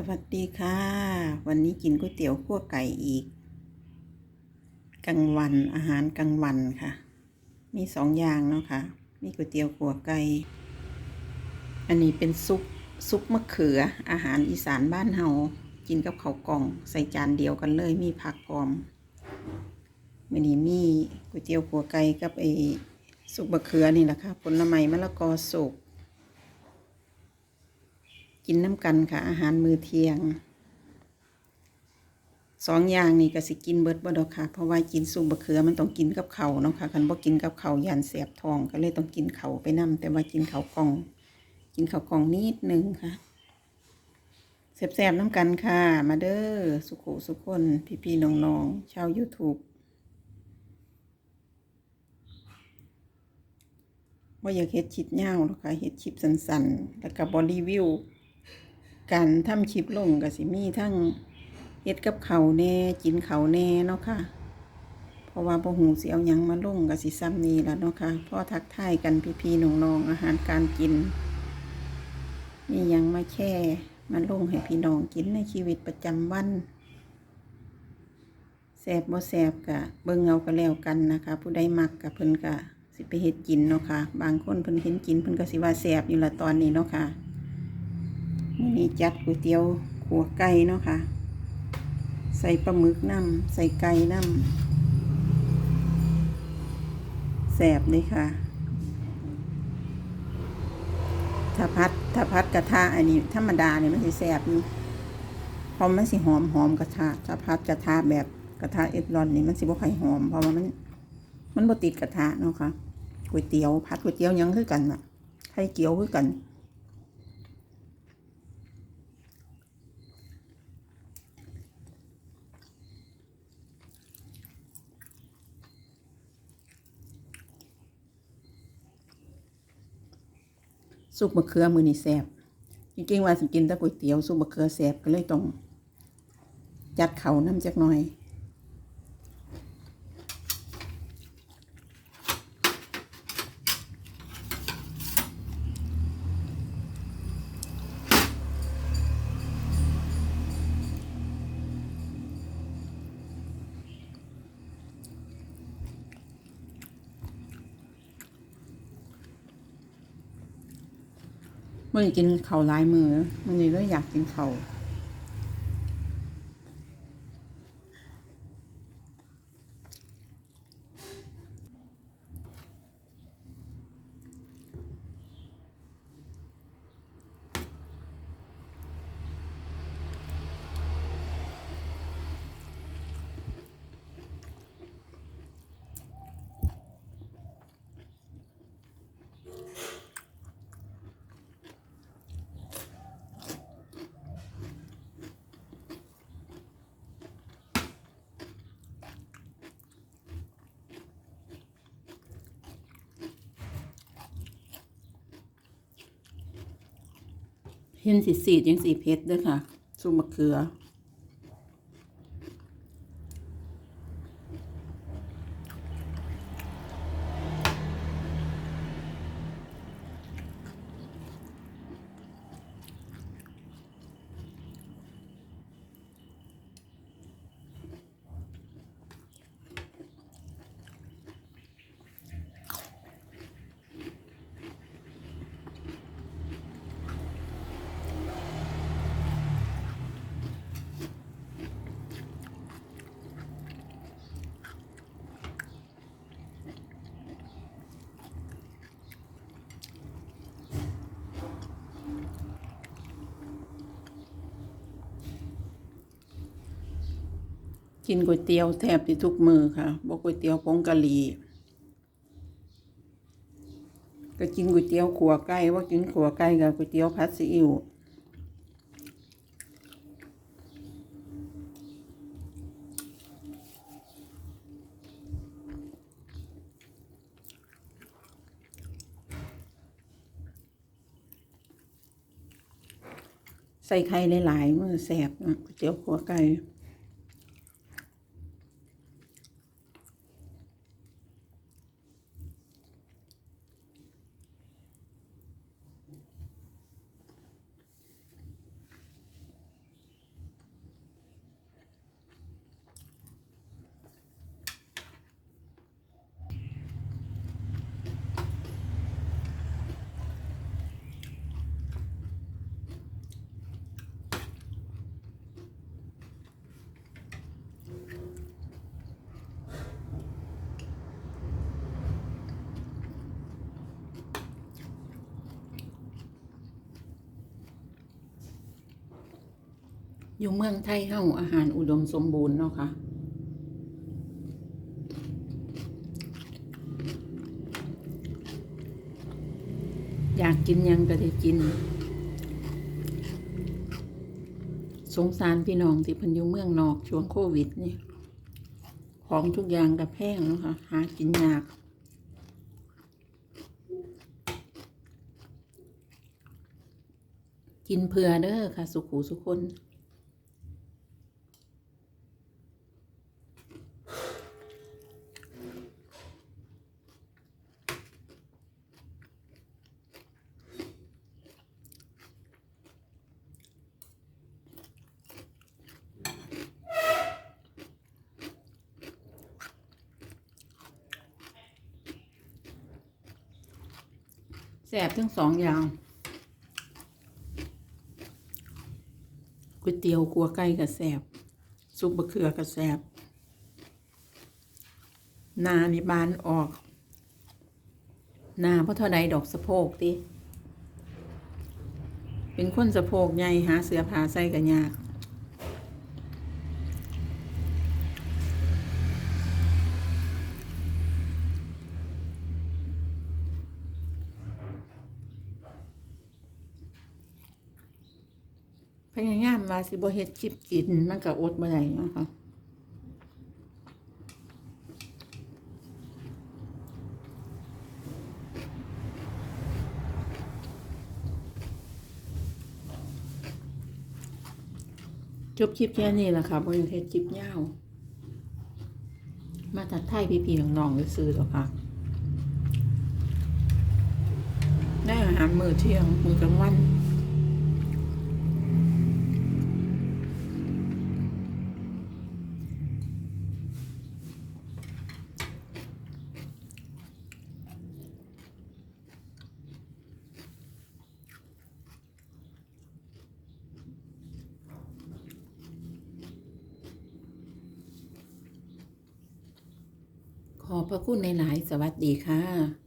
สวัสดีค่ะ วันนี้กินก๋วยเตี๋ยวขั่วไก่อีกกลางวันอาหารกลางวันค่ะ มีสองอย่างเนาะค่ะ มีก๋วยเตี๋ยวขั่วไก่อันนี้เป็นซุปซุปมะเขืออาหารอีสานบ้านเฮากินกับข้าวกล่อง ใส่จานเดียวกันเลย มีผักกอมวันนี้มีก๋วยเตี๋ยวขั่วไก่กับไอ้ซุปมะเขือนี่แหละค่ะผลไม้มะละกอสุก กินน้ำกันค่ะ อาหารมื้อเที่ยงสองอย่างนี่ก็สิกินเบิดบ่ดอกค่ะ เพราะว่ากินซุปบะเขือมันต้องกินกับเขาเนาะค่ะคันบ่กินกับเขายันเสียบทองก็เลยต้องกินเขาไปนํแต่ว่ากินเขากล่อง กินเขากล่องนิดนึงค่ะแซ่บๆน้ำกันค่ะ มาเด้อสุขุสุขคนพี่ๆน้องๆชาว YouTube ว่าอยากเฮ็ดชิปยาหรอกค่ะเฮ็ดชิปสันๆ แล้วก็บอรีวิว การทำชิปลงก็สิมีทั้งเฮ็ดกับเขาแน่กินเขาแน่เนาะค่ะ เพราะว่าบ่หูเสิเอาหยังมาลงก็สิซ้ำนี้ล่ะเนาะค่ะพ่อทักทายกันพี่ๆน้องๆอาหารการกินมีหยังมาแช่มาลงให้พี่น้องกินในชีวิตประจำวันแซ่บบ่แซ่บก็เบิ่งเอาก็แล้วกันนะคะ ผู้ใดมักก็เพิ่นก็สิไปเฮ็ดกินเนาะค่ะ บางคนเพิ่นเห็นกินเพิ่นก็สิว่าแซ่บอยู่ละตอนนี้เนาะค่ะ มื้อนี้จัดก๋วยเตี๋ยวขัวไก่เนาะค่ะ ใส่ปลาหมึกน้ำใส่ไก่น้ำแสบเลยค่ะถ้าพัดถ้าพัดกระทะอันนี้ ธรรมดาเนี่ยมันสิแสบอยู่เพราะมันสิหอมหอมกระทะถ้าพัดกระทะแบบกระทะเอฟรอนนี่มันสิบ่ค่อยหอมเพราะว่ามัน มันบ่ติดกระทะเนาะค่ะก๋วยเตี๋ยวพัดก๋วยเตี๋ยวยังคือกันน่ะไข่เกี๊ยวคือกัน ซุปมะเขือมือนี่แสบจริงๆว่าสิกินแต่ก๋วยเตี๋ยวซุปมะเขือแสบก็เลยต้องจัดเขาน้ำจักหน่อย มื่อนี้กินเข่าลายมือมันนี้เลยอยากกินเข่าว เห็นสีสียังสีเพชรด้วยค่ะซุปมะเขือ กินก๋วยเตี๋ยวแทบที่ทุกมือค่ะบอกก๋วยเตี๋ยวผงกะหรี่ก็กินก๋วยเตี๋ยวขัวไก่ว่ากินขัวไก่กับก๋วยเตี๋ยวผัดซีอิ๊วใส่ไข่หลายๆมือแสบนะก๋วยเตี๋ยวขัวไก่ อยู่เมืองไทยเฮาอาหารอุดมสมบูรณ์เนาะค่ะอยากกินยังก็ได้กิน สงสารพี่น้องที่พิ่นอยู่เมืองนอกช่วงโควิดนี่ของทุกอย่างก็แพงเนาะค่ะหากินยากกินเผื่อเด้อค่ะ สุขูสุคน บทั้งสองอย่างก๋วยเตี๋ยวกัวไก่กับแสบซุปบะเขือกับแสบนาในบานออกนาเพราะเท่าใดดอกสะโพกติเป็นคนสะโพกใหญ่หาเสื้อผ้าใส่กันยาก พยายามว่าสิบเฮ็ดคลิปกินมันก็อดบ่ได้นะคะจบคลิปแค่นี้แหละค่ะบ่อยากเฮ็ดคลิปยาว มาทักทยพี่ๆน้องๆซื่อหรอค่ะ ได้อาหารมื้อเที่ยงมื้อกลางวัน ขอบพระคุณในหลายสวัสดีค่ะ